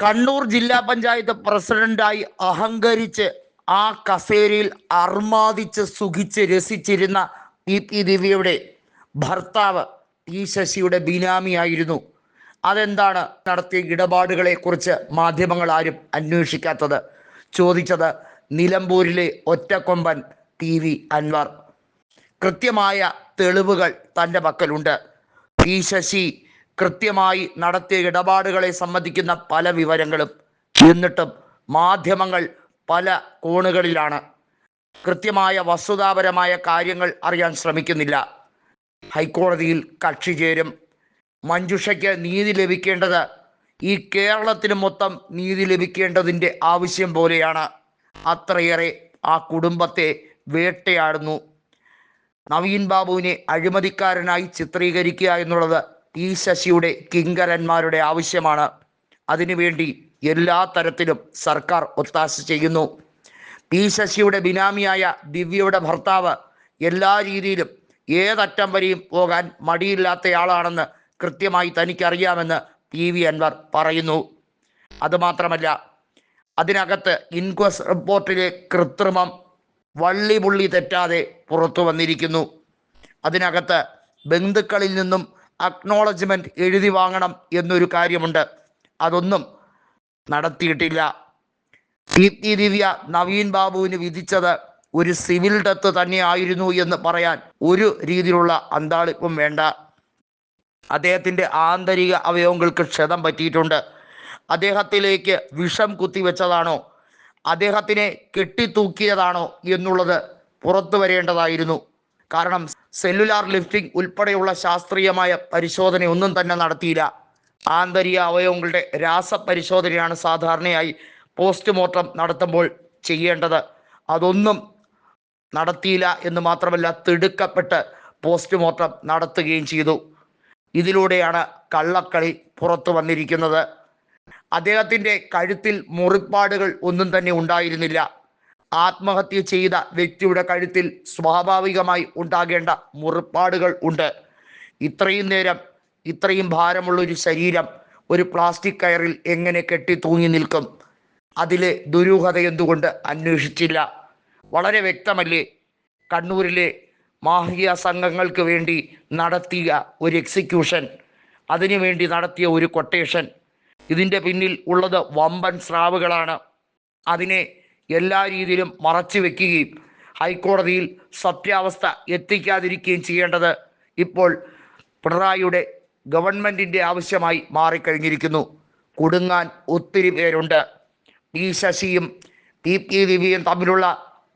കണ്ണൂർ ജില്ലാ പഞ്ചായത്ത് പ്രസിഡന്റായി അഹങ്കരിച്ച് ആ കസേരയിൽ അർമാദിച്ച് സുഖിച്ച് രസിച്ചിരുന്ന പി പി ദിവ്യയുടെ ഭർത്താവ് ഈ ശശിയുടെ ബിനാമിയായിരുന്നു. അതെന്താണ് നടത്തിയ ഇടപാടുകളെ കുറിച്ച് മാധ്യമങ്ങൾ ആരും അന്വേഷിക്കാത്തത്? ചോദിച്ചത് നിലമ്പൂരിലെ ഒറ്റക്കൊമ്പൻ ടി വി അൻവർ. കൃത്യമായ തെളിവുകൾ തന്റെ പക്കലുണ്ട്. പി ശശി കൃത്യമായി നടത്തിയ ഇടപാടുകളെ സംബന്ധിക്കുന്ന പല വിവരങ്ങളും എന്നിട്ടും മാധ്യമങ്ങൾ പല കോണുകളിലാണ്. കൃത്യമായ വസ്തുതാപരമായ കാര്യങ്ങൾ അറിയാൻ ശ്രമിക്കുന്നില്ല. ഹൈക്കോടതിയിൽ കക്ഷി ചേരും. മഞ്ജുഷയ്ക്ക് നീതി ലഭിക്കേണ്ടത് ഈ കേരളത്തിന് മൊത്തം നീതി ലഭിക്കേണ്ടതിന്റെ ആവശ്യം പോലെയാണ്. അത്രയേറെ ആ കുടുംബത്തെ വേട്ടയാടുന്നു. നവീൻ ബാബുവിനെ അഴിമതിക്കാരനായി ചിത്രീകരിക്കുക എന്നുള്ളത് ഈ ശശിയുടെ കിങ്കരന്മാരുടെ ആവശ്യമാണ്. അതിനുവേണ്ടി എല്ലാ തരത്തിലും സർക്കാർ ഒത്താശ ചെയ്യുന്നു. പി ശശിയുടെ ബിനാമിയായ ദിവ്യയുടെ ഭർത്താവ് എല്ലാ രീതിയിലും ഏതറ്റം വരെയും പോകാൻ മടിയില്ലാത്തയാളാണെന്ന് കൃത്യമായി തനിക്കറിയാമെന്ന് പി വി അൻവർ പറയുന്നു. അതുമാത്രമല്ല അതിനകത്ത് ഇൻക്വസ്റ്റ് റിപ്പോർട്ടിലെ കൃത്രിമം വള്ളി പുള്ളി തെറ്റാതെ പുറത്തു വന്നിരിക്കുന്നു. അതിനകത്ത് ബന്ധുക്കളിൽ നിന്നും അക്നോളജ്മെന്റ് എഴുതി വാങ്ങണം എന്നൊരു കാര്യമുണ്ട്. അതൊന്നും നടത്തിയിട്ടില്ല. പി ദിവ്യ നവീൻ ബാബുവിന് വിധിച്ചത് ഒരു സിവിൽ ഡെത്ത് തന്നെയായിരുന്നു എന്ന് പറയാൻ ഒരു രീതിയിലുള്ള അന്താളിപ്പും വേണ്ട. അദ്ദേഹത്തിന്റെ ആന്തരിക അവയവങ്ങൾക്ക് ക്ഷതം പറ്റിയിട്ടുണ്ട്. അദ്ദേഹത്തിലേക്ക് വിഷം കുത്തിവെച്ചതാണോ? അദ്ദേഹത്തിനെ കെട്ടിത്തൂക്കിയതാണോ എന്നുള്ളത് പുറത്തു വരേണ്ടതായിരുന്നു. കാരണം സെല്ലുലാർ ലിഫ്റ്റിംഗ് ഉൾപ്പെടെയുള്ള ശാസ്ത്രീയമായ പരിശോധന ഒന്നും തന്നെ നടത്തിയില്ല. ആന്തരിക അവയവങ്ങളുടെ രാസപരിശോധനയാണ് സാധാരണയായി പോസ്റ്റ്മോർട്ടം നടത്തുമ്പോൾ ചെയ്യേണ്ടത്. അതൊന്നും നടത്തിയില്ല എന്ന് മാത്രമല്ല തിടുക്കപ്പെട്ട് പോസ്റ്റ്മോർട്ടം നടത്തുകയും ചെയ്തു. ഇതിലൂടെയാണ് കള്ളക്കളി പുറത്തു വന്നിരിക്കുന്നത്. അദ്ദേഹത്തിന്റെ കഴുത്തിൽ മുറിപ്പാടുകൾ ഒന്നും തന്നെ ഉണ്ടായിരുന്നില്ല. ആത്മഹത്യ ചെയ്ത വ്യക്തിയുടെ കഴുത്തിൽ സ്വാഭാവികമായി ഉണ്ടാകേണ്ട മുറിപ്പാടുകൾ ഉണ്ട്. ഇത്രയും നേരം ഇത്രയും ഭാരമുള്ള ഒരു ശരീരം ഒരു പ്ലാസ്റ്റിക് കയറിൽ എങ്ങനെ കെട്ടി തൂങ്ങി നിൽക്കും? അതിലെ ദുരൂഹത എന്തുകൊണ്ട് അന്വേഷിച്ചില്ല? വളരെ വ്യക്തമല്ലേ? കണ്ണൂരിലെ മാഹിയ സംഘങ്ങൾക്ക് വേണ്ടി നടത്തിയ ഒരു എക്സിക്യൂഷൻ അതിനുവേണ്ടി നടത്തിയ ഒരു കൊട്ടേഷൻ ഇതിന്റെ പിന്നിൽ ഉള്ളത് വമ്പൻ സ്രാവുകളാണ്. അതിനെ എല്ലാ രീതിയിലും മറച്ചു വെക്കുകയും ഹൈക്കോടതിയിൽ സത്യാവസ്ഥ എത്തിക്കാതിരിക്കുകയും ചെയ്യേണ്ടത് ഇപ്പോൾ പിണറായിയുടെ ഗവൺമെന്റിന്റെ ആവശ്യമായി മാറിക്കഴിഞ്ഞിരിക്കുന്നു. കുടുങ്ങാൻ ഒത്തിരി പേരുണ്ട്. പി ശശിയും പി പി ദിവിയും തമ്മിലുള്ള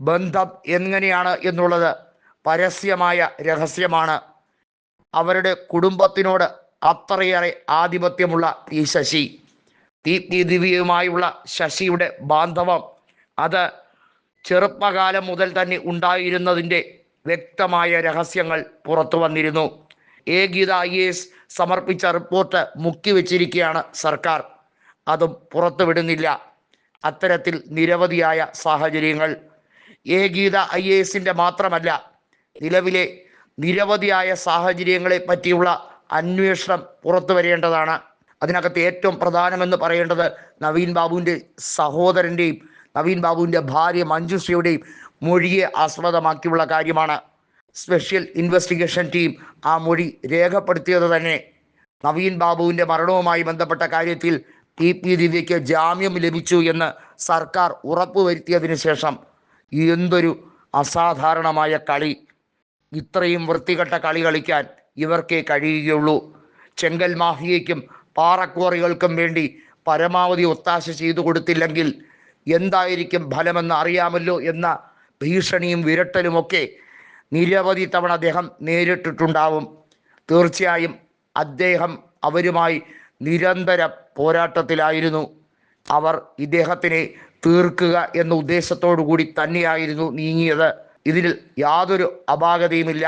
ബന്ധം എങ്ങനെയാണ് എന്നുള്ളത് പരസ്യമായ രഹസ്യമാണ്. അവരുടെ കുടുംബത്തിനോട് അത്രയേറെ ആധിപത്യമുള്ള പി ശശി. പി പി ദിവിയുമായുള്ള ശശിയുടെ ബാന്ധവം അത് ചെറുപ്പകാലം മുതൽ തന്നെ ഉണ്ടായിരുന്നതിന്റെ വ്യക്തമായ രഹസ്യങ്ങൾ പുറത്തു വന്നിരുന്നു. എ ഗീത ഐ എസ് സമർപ്പിച്ച റിപ്പോർട്ട് മുക്കിവെച്ചിരിക്കുകയാണ് സർക്കാർ. അതും പുറത്തുവിടുന്നില്ല അത്തരത്തിൽ നിരവധിയായ സാഹചര്യങ്ങൾ. എ ഗീത ഐ എസിന്റെ മാത്രമല്ല നിലവിലെ നിരവധിയായ സാഹചര്യങ്ങളെ പറ്റിയുള്ള അന്വേഷണം പുറത്തു വരേണ്ടതാണ്. അതിനകത്ത് ഏറ്റവും പ്രധാനമെന്ന് പറയേണ്ടത് നവീൻ ബാബുവിന്റെ സഹോദരന്റെയും നവീൻ ബാബുവിന്റെ ഭാര്യ മഞ്ജുശ്രീയുടെയും മൊഴിയെ ആസ്പദമാക്കിയുള്ള കാര്യമാണ്. സ്പെഷ്യൽ ഇൻവെസ്റ്റിഗേഷൻ ടീം ആ മൊഴി രേഖപ്പെടുത്തിയത് തന്നെ. നവീൻ ബാബുവിന്റെ മരണവുമായി ബന്ധപ്പെട്ട കാര്യത്തിൽ ടി പി ദിവ്യയ്ക്ക് ജാമ്യം ലഭിച്ചു എന്ന് സർക്കാർ ഉറപ്പുവരുത്തിയതിനു ശേഷം എന്തൊരു അസാധാരണമായ കളി. ഇത്രയും വൃത്തികെട്ട കളി കളിക്കാൻ ഇവർക്കേ കഴിയുകയുള്ളൂ. ചെങ്കൽ മാഫിയയ്ക്കും പാറക്വാറികൾക്കും വേണ്ടി പരമാവധി ഒത്താശ ചെയ്തു കൊടുത്തില്ലെങ്കിൽ എന്തായിരിക്കും ഫലമെന്ന് അറിയാമല്ലോ എന്ന ഭീഷണിയും വിരട്ടലുമൊക്കെ നിരവധി തവണ അദ്ദേഹം നേരിട്ടിട്ടുണ്ടാവും. തീർച്ചയായും അദ്ദേഹം അവരുമായി നിരന്തര പോരാട്ടത്തിലായിരുന്നു. അവർ ഇദ്ദേഹത്തിനെ തീർക്കുക എന്ന ഉദ്ദേശത്തോടു കൂടി തന്നെയായിരുന്നു നീങ്ങിയത്. ഇതിൽ യാതൊരു അപാകതയുമില്ല.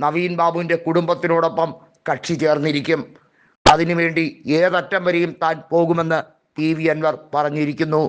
നവീൻ ബാബുവിന്റെ കുടുംബത്തിനോടൊപ്പം കക്ഷി ചേർന്നിരിക്കും. അതിനുവേണ്ടി ഏതറ്റം വരെയും താൻ പോകുമെന്ന് പി വി അൻവർ പറഞ്ഞിരിക്കുന്നു.